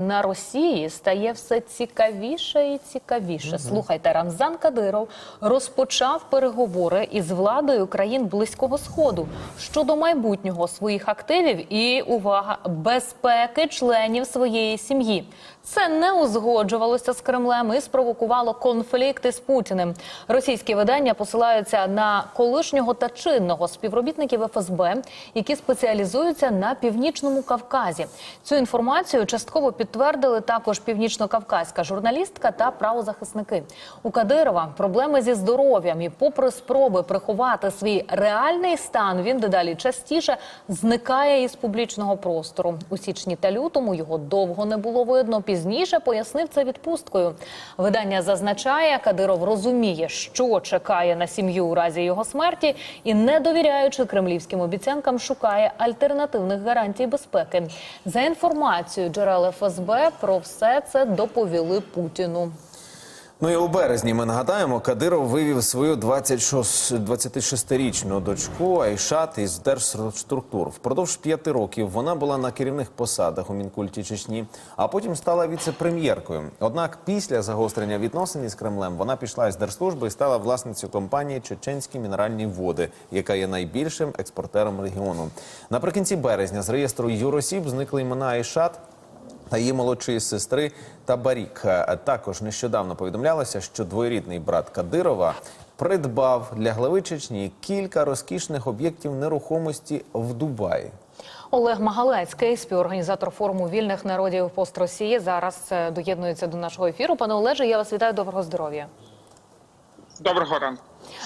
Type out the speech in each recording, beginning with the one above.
На Росії стає все цікавіше і цікавіше. Слухайте, Рамзан Кадиров розпочав переговори із владою країн Близького Сходу щодо майбутнього своїх активів і увага безпеки членів своєї сім'ї. Це не узгоджувалося з Кремлем і спровокувало конфлікти з Путіним. Російські видання посилаються на колишнього та чинного співробітників ФСБ, які спеціалізуються на північному Кавказі. Цю інформацію частково підтвердили також північно-кавказька журналістка та правозахисники. У Кадирова проблеми зі здоров'ям, і, попри спроби приховати свій реальний стан, він дедалі частіше зникає із публічного простору. У січні та лютому його довго не було видно. Пізніше пояснив це відпусткою. Видання зазначає, Кадиров розуміє, що чекає на сім'ю у разі його смерті, і, не довіряючи кремлівським обіцянкам, шукає альтернативних гарантій безпеки. За інформацією джерел ФСБ про все це доповіли Путіну. Ну і у березні ми нагадаємо, Кадиров вивів свою 26 26-річну дочку Айшат із держструктур. Впродовж п'яти років вона була на керівних посадах у Мінкульті Чечні, а потім стала віце-прем'єркою. Однак після загострення відносин із Кремлем вона пішла із держслужби і стала власницею компанії Чеченські мінеральні води, яка є найбільшим експортером регіону. Наприкінці березня з реєстру юросіб зникли імена Айшат та її молодшої сестри Табарік. Е, Також нещодавно повідомлялося, що двоюрідний брат Кадирова придбав для глави Чечні кілька розкішних об'єктів нерухомості в Дубаї. Олег Магалецький, співорганізатор форуму вільних народів пост Росії, зараз е, доєднується до нашого ефіру. Пане Олеже, я вас вітаю. Доброго здоров'я. Доброго ранку.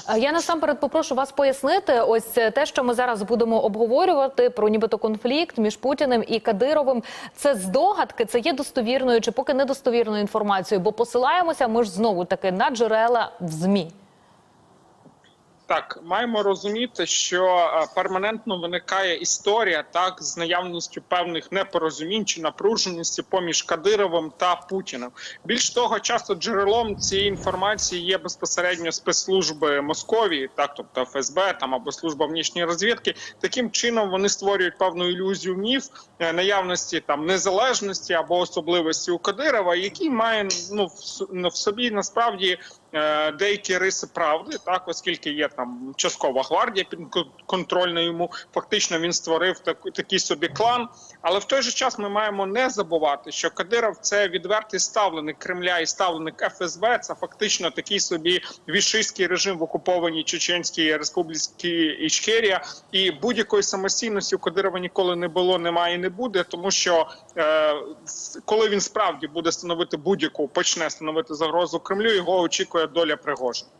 Е, Я насамперед попрошу вас пояснити ось е, те, що ми зараз будемо обговорювати про нібито конфлікт між Путіним і Кадировим. Це здогадки, це є достовірною чи поки недостовірною інформацією, бо посилаємося ми ж знову таки на джерела в змі. Так, маємо розуміти, що е, перманентно виникає історія так з наявністю певних непорозумінь чи напруженості поміж Кадировим та Путіним. Більш того, часто джерелом цієї інформації є безпосередньо спецслужби Московії, так тобто ФСБ там або служба внішньої розвідки. Таким чином вони створюють певну ілюзію міф е, наявності там незалежності або особливості у Кадирова, який має ну в собі насправді деякі риси правди, так оскільки є там часткова гвардія підконтрольна йому. Фактично він створив такий собі клан. Але в той же час ми маємо не забувати, що Кадиров це відвертий ставленик Кремля і ставленик ФСБ. Це фактично такий собі вішистський режим в окупованій Чеченській Республіці Ічкерія. І будь-якої самостійності у Кадирова ніколи не було, немає і не буде, тому що е, коли він справді буде становити будь-яку, почне становити загрозу Кремлю, його очікує доля Пригожина.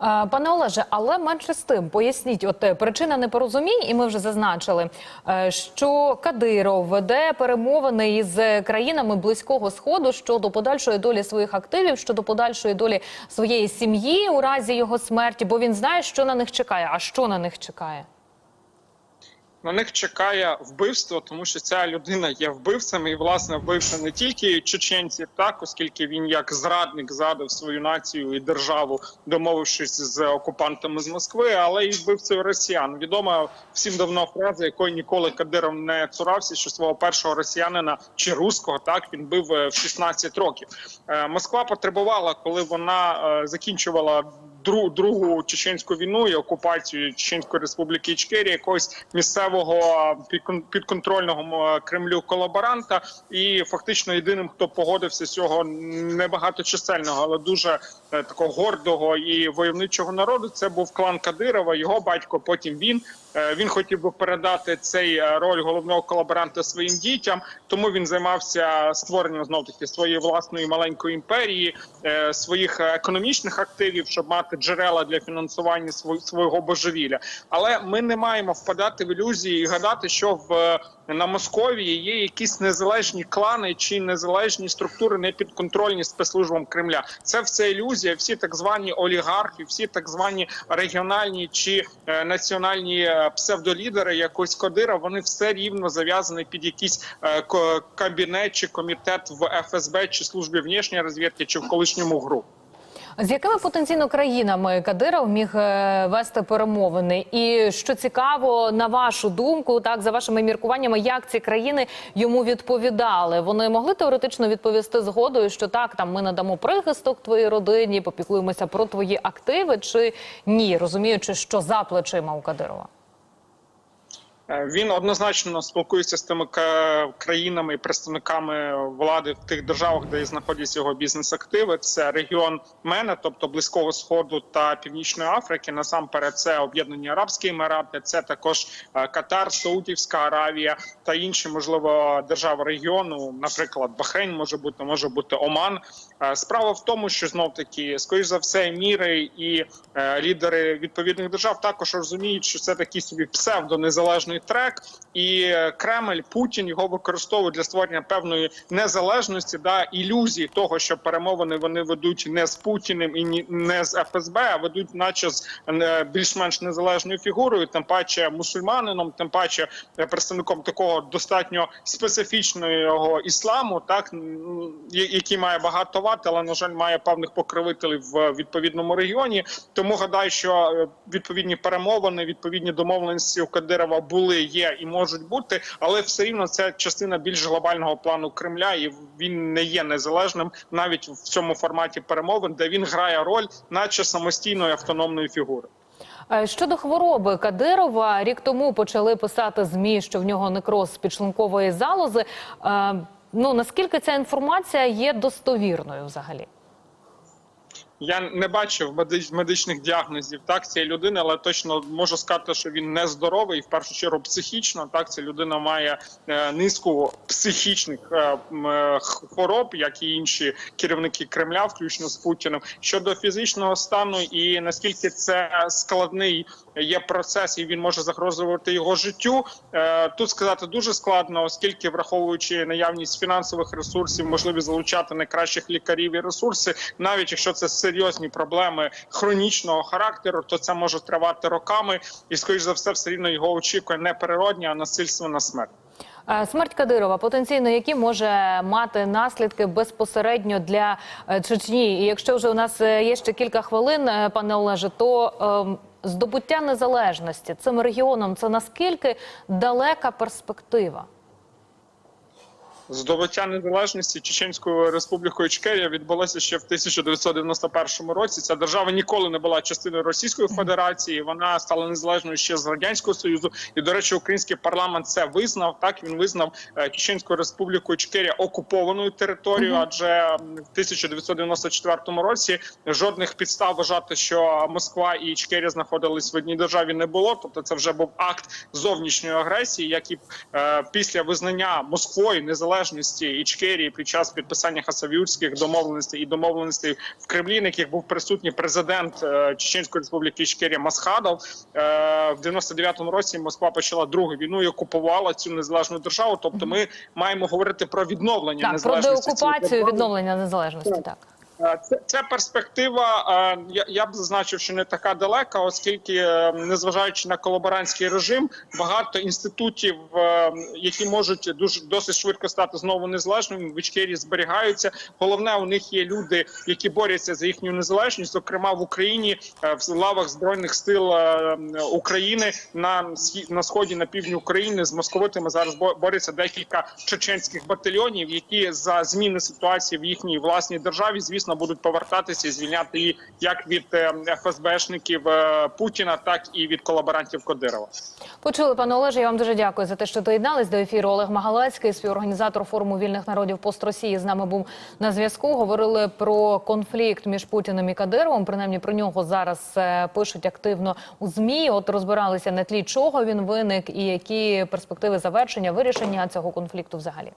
Пане Олеже, але менше з тим, поясніть, от е, причина непорозумінь, і ми вже зазначили, е, що Кадиров веде перемовини із е, країнами близького сходу щодо подальшої долі своїх активів, щодо подальшої долі своєї сім'ї у разі його смерті, бо він знає, що на них чекає. А що на них чекає? На них чекає вбивство, тому що ця людина є вбивцем, і власне вбився не тільки чеченців, так оскільки він як зрадник задав свою націю і державу, домовившись з окупантами з Москви, але й вбивцею росіян. Відома всім давно фраза, якої ніколи Кадиров не цурався, що свого першого росіянина чи руського так він бив е, в 16 років. Е, Москва потребувала, коли вона е, закінчувала дру- другу чеченську війну і окупацію Чеченської республіки Ічкерія, якогось місцевого підкон- підконтрольного Кремлю колаборанта, і фактично єдиним, хто погодився з цього небагаточисельного, але дуже е, такого гордого і войовничого народу, це був клан Кадирова. Його батько, потім він. Е, Він хотів би передати цей е, роль головного колаборанта своїм дітям, тому він займався створенням знов таки своєї власної маленької імперії, своїх економічних активів, щоб мати джерела для фінансування сво- свого божевілля. Але ми не маємо впадати в ілюзії і гадати, що в на Московії є якісь незалежні клани чи незалежні структури, не підконтрольні спецслужбам Кремля. Це все ілюзія. Всі так звані олігархи, всі так звані регіональні чи е, національні е, псевдолідери, якось Кадира, вони все рівно зав'язані під якийсь е, кабінет чи комітет в ФСБ чи службі внішньої розвідки, чи в колишньому ГРУ. З якими потенційно країнами Кадиров міг е, вести перемовини? І що цікаво, на вашу думку, так за вашими міркуваннями, як ці країни йому відповідали? Вони могли теоретично відповісти згодою, що так, там ми надамо прихисток твоїй родині, попіклуємося про твої активи, чи ні, розуміючи, що за плечима у Кадирова? Е, Він однозначно спілкується з тими країнами і представниками влади в тих державах, де знаходяться його бізнес-активи. Це регіон МЕНА, тобто Близького Сходу та Північної Африки. Насамперед, це Об'єднані Арабські Емірати, це також е, Катар, Саудівська Аравія та інші, можливо, держави регіону, наприклад, Бахрейн може бути, може бути Оман. Е, Справа в тому, що знов таки, скоріш за все, міри і лідери відповідних держав також розуміють, що це такий собі псевдонезалежний трек, і Кремль Путін його використовує для створення певної незалежності, да ілюзії того, що перемовини вони ведуть не з Путіним і не з ФСБ, а ведуть, наче з е, більш-менш незалежною фігурою, тим паче мусульманином, тим паче е, представником такого достатньо специфічного ісламу, так який має багато ват, але на жаль, має певних покровителів в відповідному регіоні. Тому гадаю, що е, відповідні перемовини, відповідні домовленості у Кадирова були, є і можуть бути, але все рівно це частина більш глобального плану Кремля, і він не є незалежним навіть в цьому форматі перемовин, де він грає роль, наче самостійної автономної фігури. Е, Щодо хвороби Кадирова, рік тому почали писати змі, що в нього некроз підшлункової залози. Е, Ну наскільки ця інформація є достовірною взагалі? Я не бачив медич- медичних діагнозів так цієї людини, але точно можу сказати, що він не здоровий, в першу чергу психічно. Так, ця людина має е, низку психічних е, е, хвороб, як і інші керівники Кремля, включно з Путіним. Щодо фізичного стану і наскільки це складний є процес, і він може загрожувати його життю. Тут сказати дуже складно, оскільки враховуючи наявність фінансових ресурсів, можливість залучати найкращих лікарів і ресурси, навіть якщо це серйозні проблеми хронічного характеру, то це може тривати роками, і скоріш за все, все рівно його очікує не природня, а насильственна смерть. Е, Смерть Кадирова потенційно які може мати наслідки безпосередньо для е, Чечні. І якщо вже у нас е, є ще кілька хвилин, пане Олеже, то ем, здобуття незалежності цим регіоном це наскільки далека перспектива? Здобуття незалежності Чеченською республікою Ічкерія відбулося ще в 1991 році. Ця держава ніколи не була частиною Російської Федерації. Вона стала незалежною ще з радянського союзу. І до речі, український парламент це визнав. Так він визнав е, Чеченську республіку Ічкерія окупованою територією, адже в 1994 році жодних підстав вважати, що Москва і Ічкерія знаходились в одній державі, не було. Тобто, це вже був акт зовнішньої агресії, як і е, після визнання Москвою незалежності Ічкерії під час підписання хасавюрських домовленостей і домовленостей в Кремлі, на яких був присутній президент е, Чеченської республіки Ічкерія Масхадов. Е, в 99-му році Москва почала другу війну і окупувала цю незалежну державу. Тобто, ми маємо говорити про відновлення Так, незалежності про деокупацію, відновлення незалежності. Так. Е, Це, це перспектива. Я, б зазначив, що не така далека, оскільки, е, незважаючи на колаборантський режим, багато інститутів, е, які можуть дуже досить швидко стати знову незалежними, в Ічкерії зберігаються. Головне, у них є люди, які борються за їхню незалежність. Зокрема, в Україні е, в лавах збройних сил України на схі- на сході на півдні України з московитами зараз бо- борються декілька чеченських батальйонів, які за зміни ситуації в їхній власній державі, звісно, будуть повертатися і звільняти її як від е, ФСБшників е, Путіна, так і від колаборантів Кодирова. Почули, пане Олеже. Я вам дуже дякую за те, що доєднались до ефіру. Олег Магалецький, співорганізатор форуму вільних народів пост Росії, з нами був на зв'язку. Говорили про конфлікт між Путіним і Кадировим. Принаймні про нього зараз е, пишуть активно у змі. От розбиралися на тлі чого він виник і які перспективи завершення вирішення цього конфлікту взагалі.